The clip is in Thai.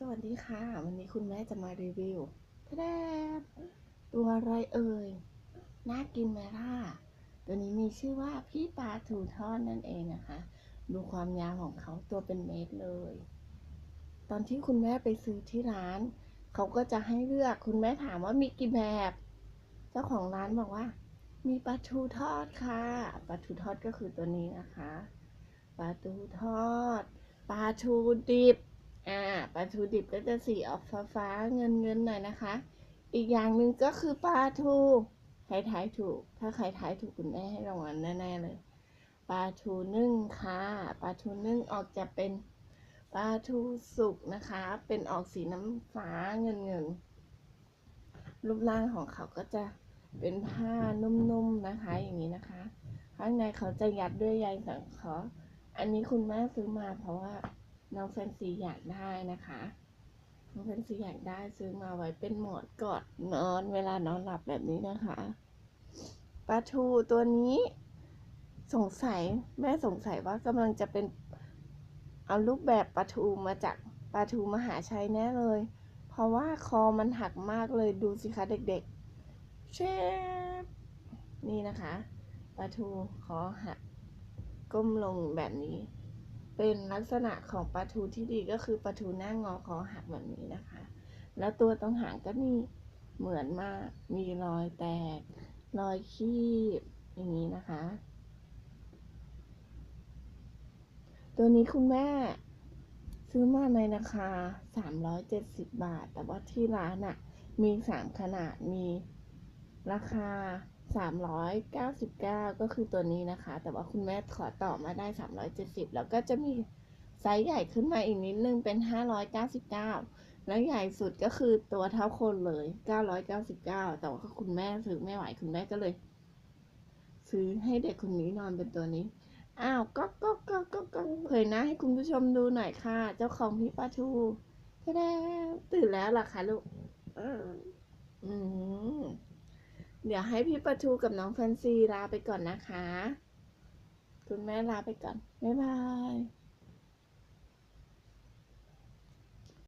สวัสดีค่ะ วันนี้คุณแม่จะมารีวิวทะแดดตัวอะไรเอ่ย น่ากินไหมล่ะ ตัวนี้มีชื่อว่าพี่ปลาถูทอดนั่นเองนะคะ ดูความยาวของเขาตัวเป็นเมตรเลย ตอนที่คุณแม่ไปซื้อที่ร้าน เขาก็จะให้เลือกคุณแม่ถามว่ามีกี่แบบ เจ้าของร้านบอกว่า มีปลาทูทอดค่ะปลาทูทอดก็คือตัวนี้นะคะปลาทูทอดปลาทูดิบ อ่าปลาทูดิบก็จะสีออกฟ้าฟ้าเงินเงินหน่อยนะคะ อีกอย่างหนึ่งก็คือปลาทูใครทายถูก ถ้าใครทายถูกคุณแม่ให้รางวัลแน่ๆเลยปลาทูนึ่งค่ะปลาทูนึ่งออกจะเป็นปลาทูสุกนะคะ เป็นออกสีน้ำฟ้าเงินเงินรูปร่างของเขาก็จะเป็นผ้านุ่มๆนะคะ อย่างนี้นะคะ ข้างในเขาจะยัดด้วยใยสังเคราะห์อันนี้คุณแม่ซื้อมาเพราะว่า น้องแฟนซีอยากได้นะคะน้องแฟนซีอยากได้ซื้อมาไว้เป็นหมอนกอดนอนเวลานอนหลับแบบนี้นะคะปลาทูตัวนี้สงสัยแม่สงสัยว่ากำลังจะเป็นเอารูปแบบปลาทูมาจากปลาทูมหาชัยแน่เลย เพราะว่าคอมันหักมากเลยดูสิคะเด็กๆเชฟนี่นะคะปลาทูคอหักก้มลงแบบนี้ เป็นลักษณะของปลาทูที่ดีก็คือปลาทูหน้างอคอหักแบบนี้นะคะ แล้วตัวตรงหางก็มีเหมือนมากมีรอยแตก รอยคีบอย่างนี้นะคะ ตัวนี้คุณแม่ซื้อมาในราคา 370 บาท แต่ว่าที่ร้านอะ่ะ มี 3 ขนาดมีราคา 399 ก็คือตัวนี้นะคะ แต่ว่าคุณแม่ขอต่อมาได้ 370 แล้วก็จะมีไซส์ใหญ่ขึ้นมาอีกนิดนึงเป็น 599 แล้วใหญ่สุดก็คือตัวเท่าคนเลย 999 แต่ว่าคุณแม่ซื้อไม่ไหวคุณแม่ก็เลย ซื้อให้เด็กคนนี้นอนเป็นตัวนี้ อ้าวก็ก็ก็ก็ก็เผยหน้าให้คุณผู้ชมดูหน่อยค่ะ เจ้าของพี่ปลาทูแสดงตื่นแล้วล่ะคะลูกอออืม เดี๋ยวให้พี่ปลาทูกับน้องแฟนซีลาไปก่อนนะคะ คุณแม่ลาไปก่อน บ๊ายบาย